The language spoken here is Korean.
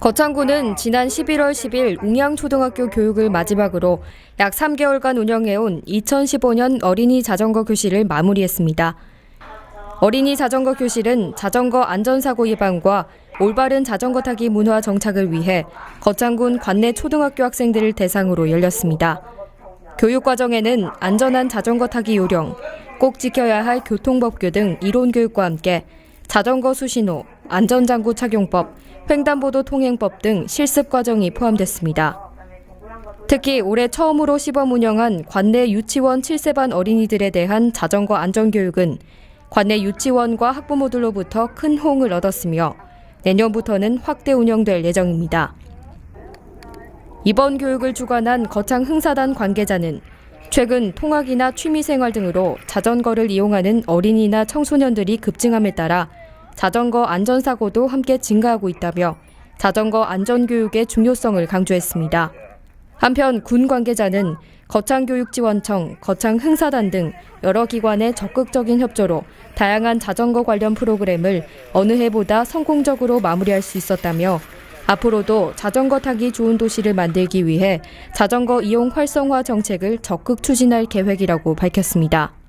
거창구는 지난 11월 10일 웅양초등학교 교육을 마지막으로 약 3개월간 운영해온 2015년 어린이 자전거 교실을 마무리했습니다. 어린이 자전거 교실은 자전거 안전사고 예방과 올바른 자전거 타기 문화 정착을 위해 거창군 관내 초등학교 학생들을 대상으로 열렸습니다. 교육 과정에는 안전한 자전거 타기 요령, 꼭 지켜야 할 교통법규 등 이론 교육과 함께 자전거 수신호, 안전장구 착용법, 횡단보도 통행법 등 실습 과정이 포함됐습니다. 특히 올해 처음으로 시범 운영한 관내 유치원 7세반 어린이들에 대한 자전거 안전교육은 관내 유치원과 학부모들로부터 큰 호응을 얻었으며 내년부터는 확대 운영될 예정입니다. 이번 교육을 주관한 거창 흥사단 관계자는 최근 통학이나 취미생활 등으로 자전거를 이용하는 어린이나 청소년들이 급증함에 따라 자전거 안전사고도 함께 증가하고 있다며 자전거 안전교육의 중요성을 강조했습니다. 한편 군 관계자는 거창교육지원청, 거창흥사단 등 여러 기관의 적극적인 협조로 다양한 자전거 관련 프로그램을 어느 해보다 성공적으로 마무리할 수 있었다며 앞으로도 자전거 타기 좋은 도시를 만들기 위해 자전거 이용 활성화 정책을 적극 추진할 계획이라고 밝혔습니다.